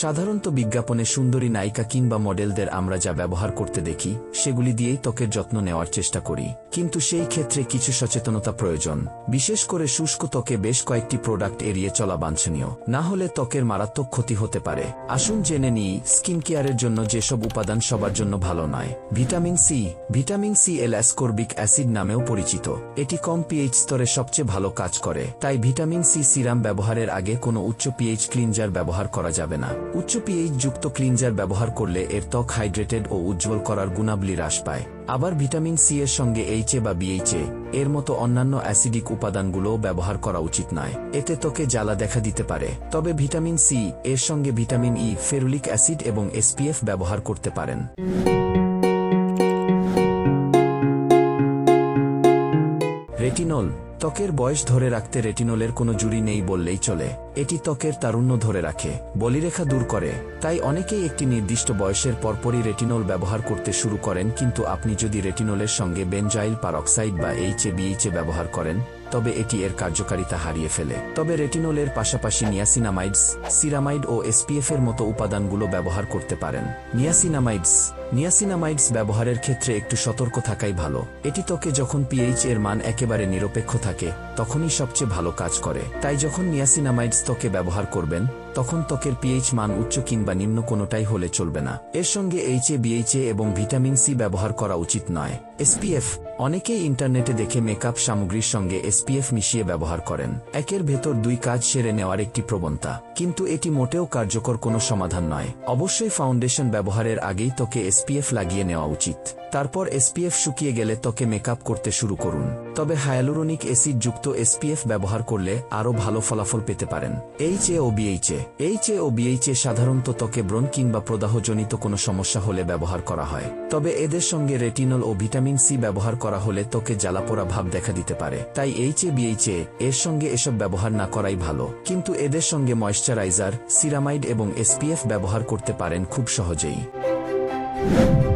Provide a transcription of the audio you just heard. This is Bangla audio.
সাধারণত বিজ্ঞাপনে সুন্দরী নায়িকা কিংবা মডেলদের আমরা যা ব্যবহার করতে দেখি, সেগুলি দিয়েই ত্বকের যত্ন নেওয়ার চেষ্টা করি। কিন্তু সেই ক্ষেত্রে কিছু সচেতনতা প্রয়োজন। বিশেষ করে শুষ্ক ত্বকে বেশ কয়েকটি প্রোডাক্ট এড়িয়ে চলা বাঞ্ছনীয়। না হলে ত্বকের মারাত্মক ক্ষতি হতে পারে। আসুন জেনে নিই স্কিন কেয়ারের জন্য যেসব উপাদান সবার জন্য ভালো নয়। Vitamin C vitamin C L ascorbic acid নামেও পরিচিত। এটি কম পিএইচ স্তরে সবচেয়ে ভালো কাজ করে। তাই ভিটামিন সি সিরাম ব্যবহারের আগে কোনো উচ্চ পিএইচ ক্লিনজার ব্যবহার করা যাবে না। উচ্চ পিএইচ যুক্ত ক্লিনজার ব্যবহার করলে এর ত্বক হাইড্রেটেড ও উজ্জ্বল করার গুণাবলী হ্রাস পায়। আবার ভিটামিন সি এর সঙ্গে এইচএ বা বিএইচএ এর মতো অন্যান্য অ্যাসিডিক উপাদানগুলোও ব্যবহার করা উচিত নয়। এতে ত্বকে জ্বালা দেখা দিতে পারে। তবে ভিটামিন সি এর সঙ্গে ভিটামিন ই ফেরুলিক অ্যাসিড এবং এসপিএফ ব্যবহার করতে পারেন। রেটিনল ত্বকের বয়স ধরে রাখতে রেটিনলের কোনো জুড়ি নেই বললেই চলে। এটি ত্বকের তারুণ্য ধরে রাখে, বলিরেখা দূর করে। তাই অনেকেই একটি নির্দিষ্ট বয়সের পরপরই রেটিনল ব্যবহার করতে শুরু করেন, কিন্তু আপনি যদি রেটিনলের সঙ্গে বেনজাইল পারক্সাইড বা এইচএ বিএইচএ ব্যবহার করেন, তবে এটি এর কার্যকারিতা হারিয়ে ফেলে। তবে রেটিনলের পাশাপাশি নিয়াসিনামাইডস, সিরামাইড ও এসপিএফ এর মতো উপাদানগুলো ব্যবহার করতে পারেন। নিয়াসিনামাইডস নিয়াসিনামাইডস ব্যবহারের ক্ষেত্রে একটু সতর্ক থাকাই ভালো। এটি ত্বকে যখন পিএইচ এর মান একেবারে নিরপেক্ষ থাকে, তখনই সবচেয়ে ভালো কাজ করে। তাই যখন নিয়াসিনামাইডস ত্বকে ব্যবহার করবেন, তখন ত্বকের পিএইচ মান উচ্চ কিংবা নিম্ন কোনোটাই হলে চলবে না। এর সঙ্গে এইচএ বিএইচএ এবং ভিটামিন সি ব্যবহার করা উচিত নয়। এসপিএফ অনেকেই ইন্টারনেটে দেখে মেকআপ সামগ্রীর সঙ্গে এসপিএফ মিশিয়ে ব্যবহার করেন। একের ভেতর দুই কাজ সেরে নেওয়ার একটি প্রবণতা। কিন্তু এটি মোটেও কার্যকর কোনো সমাধান নয়। অবশ্যই ফাউন্ডেশন ব্যবহারের আগেই ত্বকে এসপিএফ লাগিয়ে নেওয়া উচিত। তারপর এসপিএফ শুকিয়ে গেলে ত্বকে মেকআপ করতে শুরু করুন। তবে হায়ালুরোনিক অ্যাসিড যুক্ত এসপিএফ ব্যবহার করলে আরও ভালো ফলাফল পেতে পারেন। এইচ এ ও বিএইচএ এইচএ ও বিএইচএ সাধারণত ত্বকে ব্রণ কিংবা প্রদাহজনিত কোনো সমস্যা হলে ব্যবহার করা হয়। তবে এদের সঙ্গে রেটিনল ও ভিটামিন সি ব্যবহার করা হলে ত্বকে জ্বালাপোড়া ভাব দেখা দিতে পারে। তাই এইচএ বিএইচএ এর সঙ্গে এসব ব্যবহার না করাই ভালো। কিন্তু এদের সঙ্গে ময়শ্চারাইজার, সিরামাইড এবং এসপিএফ ব্যবহার করতে পারেন খুব সহজেই। thank you